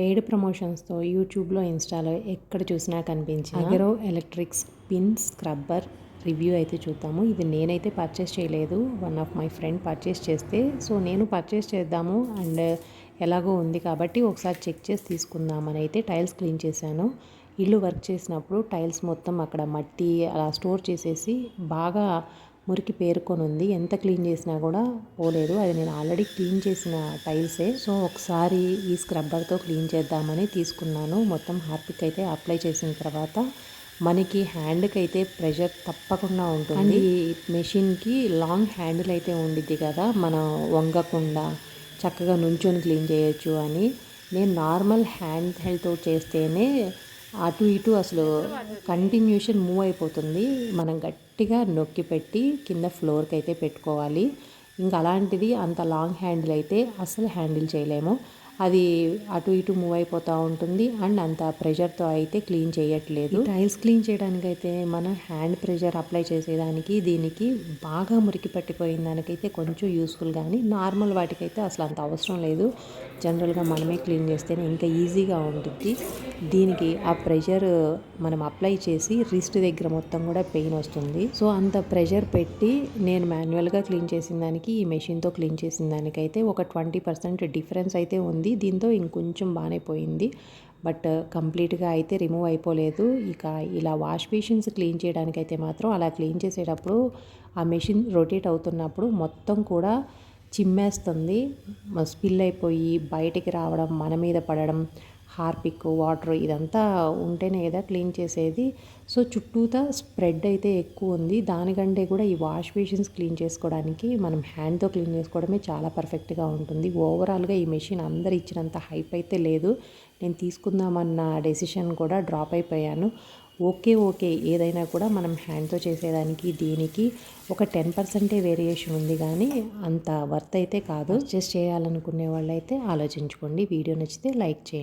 Paid ప్రమోషన్స్తో యూట్యూబ్లో ఇన్స్టాలో ఎక్కడ చూసినా కనిపించి Agaro electrics spin scrubber review అయితే చూద్దాము. ఇది నేనైతే పర్చేస్ చేయలేదు. One of my friend purchase చేస్తే సో నేను పర్చేస్ చేద్దాము. అండ్ ఎలాగో ఉంది కాబట్టి ఒకసారి చెక్ చేసి తీసుకుందామని అయితే టైల్స్ క్లీన్ చేశాను. ఇల్లు వర్క్ చేసినప్పుడు టైల్స్ మొత్తం అక్కడ మట్టి అలా స్టోర్ చేసేసి బాగా మురికి పేరుకొని ఉంది. ఎంత క్లీన్ చేసినా కూడా పోలేదు. అది నేను ఆల్రెడీ క్లీన్ చేసిన టైల్సే. సో ఒకసారి ఈ స్క్రబ్బర్తో క్లీన్ చేద్దామని తీసుకున్నాను. మొత్తం హార్పిక్ అయితే అప్లై చేసిన తర్వాత మనకి హ్యాండ్కి అయితే ప్రెషర్ తప్పకుండా ఉంటుంది. ఈ మెషిన్కి లాంగ్ హ్యాండిల్ అయితే ఉండిద్ది కదా మనం వంగకుండా చక్కగా నుంచొని క్లీన్ చేయొచ్చు అని. నేను నార్మల్ హ్యాండ్ హెల్తో చేస్తేనే అటు ఇటు అసలు కంటిన్యూషన్ మూవ్ అయిపోతుంది. మనం గట్టిగా నొక్కి పెట్టి కింద ఫ్లోర్కి అయితే పెట్టుకోవాలి. ఇంకా అలాంటిది అంత లాంగ్ హ్యాండిల్ అయితే అసలు హ్యాండిల్ చేయలేము. అది అటు ఇటు మూవ్ అయిపోతూ ఉంటుంది. అండ్ అంత ప్రెషర్తో అయితే క్లీన్ చేయట్లేదు. టైల్స్ క్లీన్ చేయడానికి అయితే మన హ్యాండ్ ప్రెషర్ అప్లై చేసేదానికి దీనికి బాగా మురికి పట్టిపోయిన దానికైతే కొంచెం యూస్ఫుల్ కానీ నార్మల్ వాటికైతే అసలు అంత అవసరం లేదు. జనరల్గా మనమే క్లీన్ చేస్తేనే ఇంకా ఈజీగా ఉంటుంది దీనికి ఆ ప్రెషర్ మనం అప్లై చేసి రిస్ట్ దగ్గర మొత్తం కూడా పెయిన్ వస్తుంది. సో అంత ప్రెషర్ పెట్టి నేను మాన్యువల్గా క్లీన్ చేసిన దానికి ఈ మెషిన్తో క్లీన్ చేసిన దానికైతే ఒక ట్వంటీ పర్సెంట్ డిఫరెన్స్ అయితే ఉంది. దీంతో ఇంకొంచెం బాగానే పోయింది. బట్ కంప్లీట్గా అయితే రిమూవ్ అయిపోలేదు. ఇక ఇలా వాష్ బేషన్స్ క్లీన్ చేయడానికైతే మాత్రం అలా క్లీన్ చేసేటప్పుడు ఆ మెషిన్ రొటేట్ అవుతున్నప్పుడు మొత్తం కూడా చిమ్మేస్తుంది. స్పిల్ అయిపోయి బయటికి రావడం మన మీద పడడం హార్పిక్ వాటర్ ఇదంతా ఉంటేనే కదా క్లీన్ చేసేది. సో చుట్టూతా స్ప్రెడ్ అయితే ఎక్కువ ఉంది. దానికంటే కూడా ఈ వాష్ బేషన్స్ క్లీన్ చేసుకోవడానికి మనం హ్యాండ్తో క్లీన్ చేసుకోవడమే చాలా పర్ఫెక్ట్గా ఉంటుంది. ఓవరాల్గా ఈ మెషిన్ అందరు ఇచ్చినంత హైప్ అయితే లేదు. నేను తీసుకుందామన్న డెసిషన్ కూడా డ్రాప్ అయిపోయాను. Okay okay. ఏదైనా కూడా మనం హ్యాండ్తో చేసేదానికి దీనికి ఒక టెన్ పర్సెంటే వేరియేషన్ ఉంది కానీ అంత వర్త్ అయితే కాదు. జస్ట్ చేయాలనుకునే వాళ్ళైతే ఆలోచించుకోండి. వీడియో నచ్చితే లైక్ చేయండి.